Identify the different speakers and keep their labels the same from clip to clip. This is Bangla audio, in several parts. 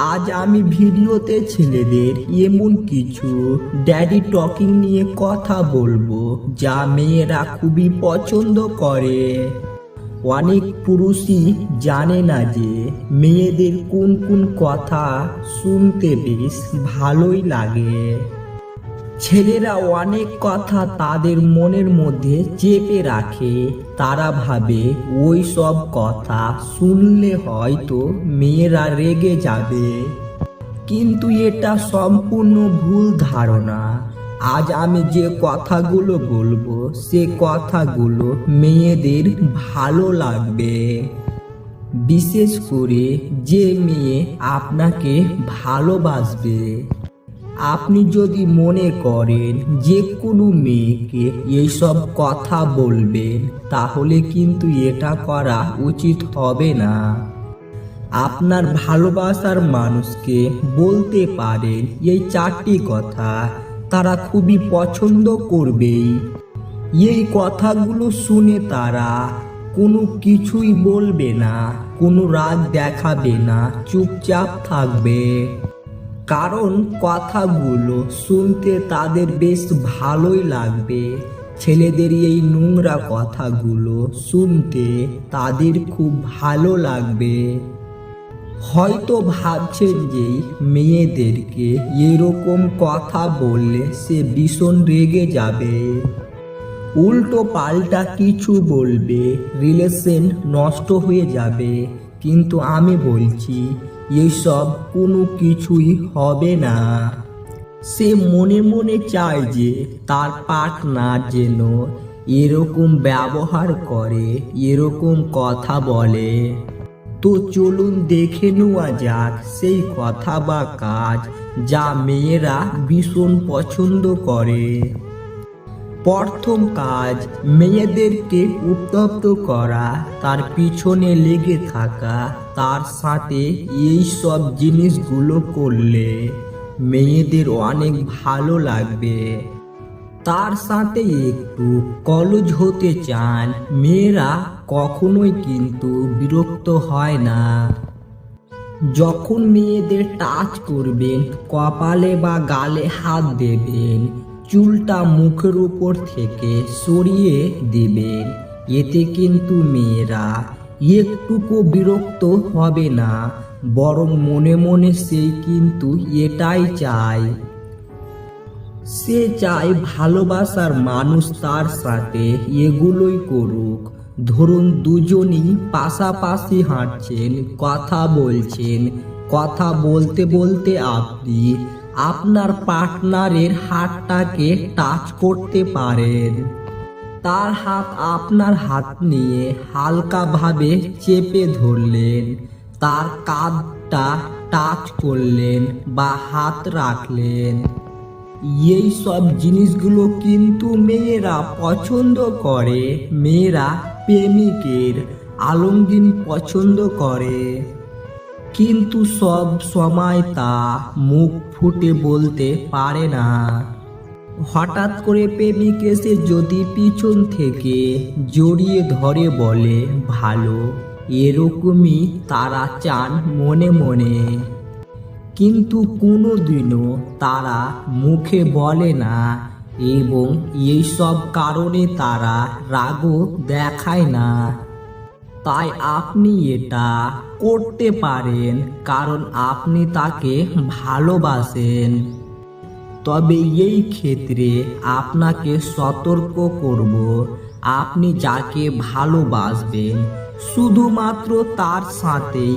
Speaker 1: আজ আমি ভিডিওতে ছেলেদের এমন কিছু ড্যাডি টকিং নিয়ে কথা বলব, যা মেয়েরা খুবই পছন্দ করে। অনেক পুরুষই জানে না যে, মেয়েদের কোন কোন কথা শুনতে বেশ ভালোই লাগে। ছেলেরা অনেক কথা তাদের মনের মধ্যে চেপে রাখে। তারা ভাবে, ওই সব কথা শুনলে হয়তো মেয়েরা রেগে যাবে। কিন্তু এটা সম্পূর্ণ ভুল ধারণা। আজ আমি যে কথাগুলো বলব, সে কথাগুলো মেয়েদের ভালো লাগবে। বিশেষ করে যে মেয়ে আপনাকে ভালোবাসবে। আপনি যদি মনে করেন যে কোনো মেয়েকে এইসব কথা বলবেন, তাহলে কিন্তু এটা করা উচিত হবে না। আপনার ভালোবাসার মানুষকে বলতে পারেন এই চারটি কথা তারা খুবই পছন্দ করবেই। এই কথাগুলো শুনে তারা কোনো কিছুই বলবে না, কোনো রাগ দেখাবে না, চুপচাপ থাকবে। কারণ কথাগুলো শুনতে তাদের বেশ ভালোই লাগবে। ছেলেদের এই নোংরা কথাগুলো শুনতে তাদের খুব ভালো লাগবে। হয়তো ভাবছেন যে মেয়েদেরকে এরকম কথা বললে সে ভীষণ রেগে যাবে। উল্টো পাল্টা কিছু বলবে রিলেশন নষ্ট হয়ে যাবে। কিন্তু আমি বলছি, এসব কোনো কিছুই হবে না। সে মনে মনে চায় যে তার পার্টনার যেন এরকম ব্যবহার করে, এরকম কথা বলে। তো চলুন দেখে নেওয়া যাক সেই কথা বা কাজ যা মেয়েরা ভীষণ পছন্দ করে। প্রথম কাজ, মেয়েদেরকে উত্তপ্ত করা, তার পিছনে লেগে থাকা, তার সাথে এই সব জিনিসগুলো করলে মেয়েদের অনেক ভালো লাগবে। তার সাথে একটু কলজ হতে চান, মেয়েরা কখনোই কিন্তু বিরক্ত হয় না। যখন মেয়েদের টাচ করবেন, কপালে বা গালে হাত দেবেন চুলটা মুখের উপর থেকে সরিয়ে দেবেন এতে কিন্তু মেয়েরা একটুকু বিরক্ত হবে না, বরং মনে মনে সে কিন্তু এটাই চায়। সে চায় ভালোবাসার মানুষ তার সাথে এগুলোই করুক। ধরুন দুজনই পাশাপাশি হাঁটছেন, কথা বলছেন। কথা বলতে বলতে আপনি আপনার পার্টনারের হাতটাকে টাচ করতে পারেন। তার হাত আপনার হাত নিয়ে হালকাভাবে চেপে ধরলেন। তার কাঁধটা টাচ করলেন বা হাত রাখলেন। এই সব জিনিসগুলো কিন্তু মেয়েরা পছন্দ করে। মেয়েরা প্রেমিকের আলমগীন পছন্দ করে। কিন্তু সব সময় তা মুখ ফুটে বলতে পারে না। হঠাৎ করে প্রেমিক এসে যদি পিছন থেকে জড়িয়ে ধরে বলে, ভালো, এরকমই তারা চান মনে মনে। কিন্তু কোনো দিনও তারা মুখে বলে না এবং এইসব কারণে তারা রাগও দেখায় না। তাই আপনি এটা করতে পারেন, কারণ আপনি তাকে ভালোবাসেন। তবে এই ক্ষেত্রে আপনাকে সতর্ক করব, আপনি যাকে ভালোবাসবেন, শুধুমাত্র তার সাথেই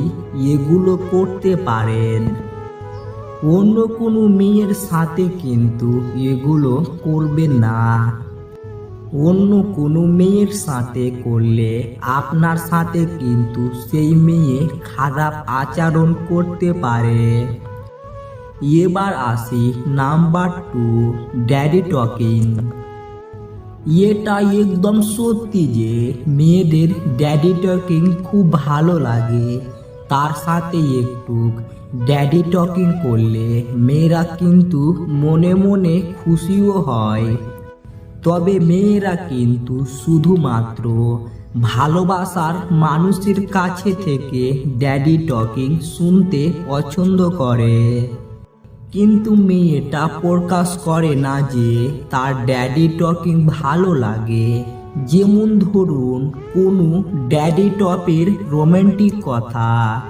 Speaker 1: এগুলো করতে পারেন। অন্য কোনো মেয়ের সাথে কিন্তু এগুলো করবেন না। অন্য কোনো মেয়ের সাথে করলে আপনার সাথে কিন্তু সেই মেয়ে খারাপ আচরণ করতে পারে। এবার আসি নাম্বার টু ড্যাডি টকিং এটা একদম সত্যি যে মেয়েদের ড্যাডি টকিং খুব ভালো লাগে। তার সাথে একটু ড্যাডি টকিং করলে মেয়েরা কিন্তু মনে মনে খুশিও হয়। তবে মেয়েরা কিন্তু শুধুমাত্র ভালোবাসার মানুষের কাছে থেকে ড্যাডি টকিং শুনতে পছন্দ করে। কিন্তু মেয়েটা প্রকাশ করে না যে তার ড্যাডি টকিং ভালো লাগে। যেমন ধরুন কোনো ড্যাডি টপের রোমান্টিক কথা।